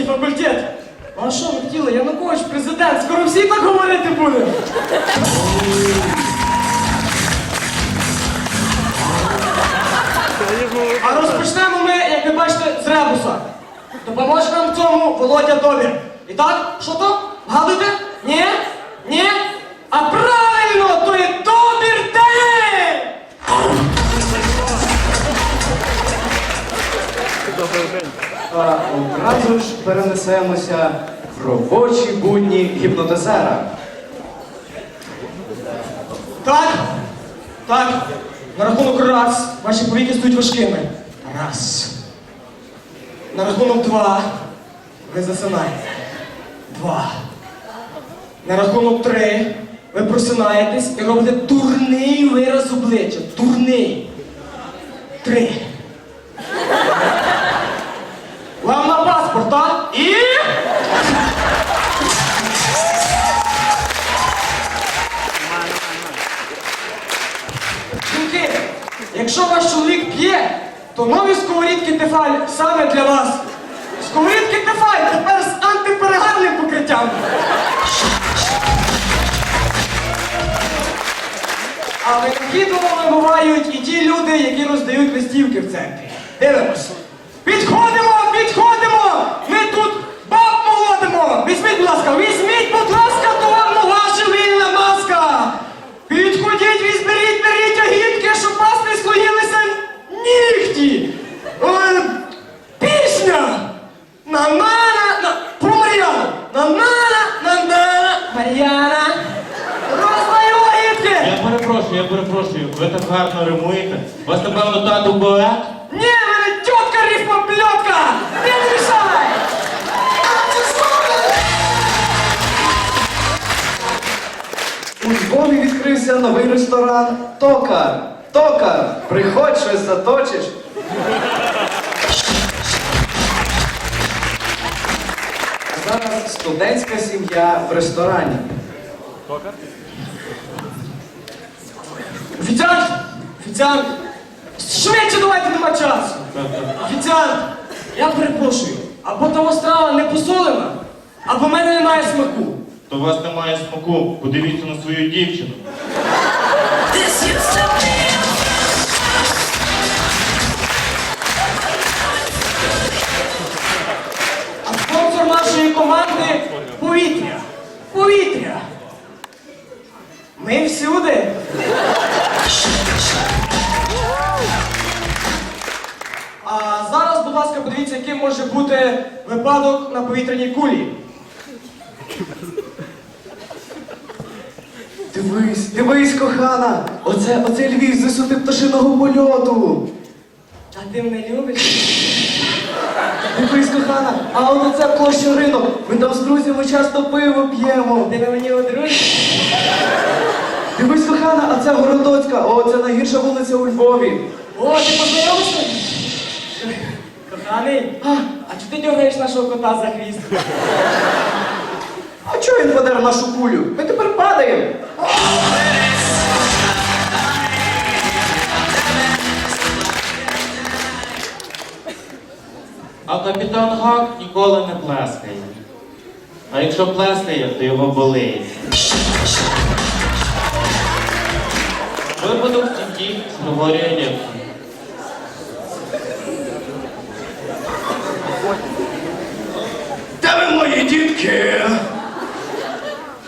юридичний факультет. А що ви хотіли? Янукович, президент, скоро всі так говорити будемо. А розпочнемо ми, як ви бачите, з ребуса. Допоможе нам в цьому Володя Добір. І так, що то? Вгадуйте? Ні? Ні? А правильно, то є Добір день! А одразу ж перенесемося в робочі будні гіпнотизера. Так? Так. На рахунок раз. Ваші повіки стають важкими. Раз. На рахунок два. Ви засинаєте. Два. На рахунок три. Ви просинаєтесь і робите дурний вираз обличчя. Дурний. Три. Якщо ваш чоловік п'є, то нові сковорідки Тефаль саме для вас. Сковорідки Тефаль тепер з антиперегарним покриттям. А винахідливими бувають і ті люди, які роздають листівки в центрі. Дивимось. Підходимо, підходимо! Ми тут баб молодимо! Візьміть, будь ласка, візьміть, будь ласка, то вам нова живильна маска! Підходіть, візьміть, беріть агітки, щоб вас не слоїлися нігті! Е, пісня! На на на про Мар'яну! На на на на на Мар'яна! Роздаю агітки! Я перепрошую, я перепрошую, ви так гарно римуєте. Вас, напевно, тату поет? Не, мене тітка рифмоплетка! Не мішай! У Львові відкрився новий ресторан Токар. Токар, приходь щось заточиш. Зараз студентська сім'я в ресторані. Офіціант! Офіціант! Швидше давайте нема часу! Офіціант! Я перепрошую, або та страва не посолена, або в мене немає смаку. То у вас немає смаку. Подивіться на свою дівчину. А спонсор нашої команди повітря. Повітря. Ми всюди. Будь ласка, подивіться, яким може бути випадок на повітряній кулі. Дивись, дивись, кохана! Оце, оце Львів з висоти пташиного польоту. А ти мене любиш? Дивись, кохана, а от оце площа ринок. Ми там з друзями часто пиво п'ємо. Ти на мені одружиш? Дивись, кохана, а це Городоцька. О, це найгірша вулиця у Львові. О, ти познайомився? Коханий, а, а чи ти дергаєш нашого кота за хвіст? А чого він подер нашу кулю? Ми тепер падаємо. А капітан Гак ніколи не плескає. А якщо плескає, то його болить. Випадок в сім'ї Григорія Лєпсона. Де ви мої дітки?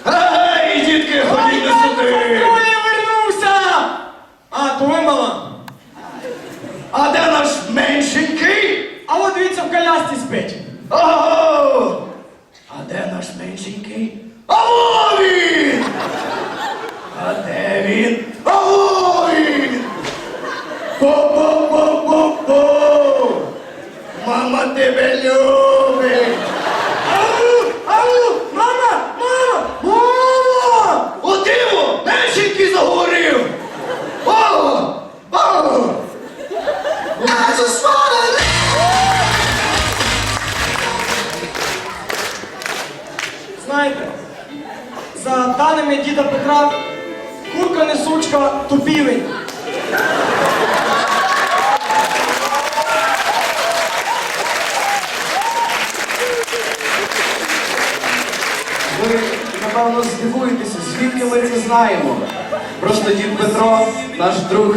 Ей, дітки, ходіть на сюди! Ой, я вернувся! А, то ви мала. А де наш меншенький? А от дивіться, в колясці спить. Ого! А де наш меншенький? А він! А де він? А він! По-по-по-по-по! Мама тебе любить! знаєте, за даними діда Петра, курка не сучка тупівень. Ви, напевно, здивуєтеся, звідки ми це знаємо. Просто дід Петро наш друг.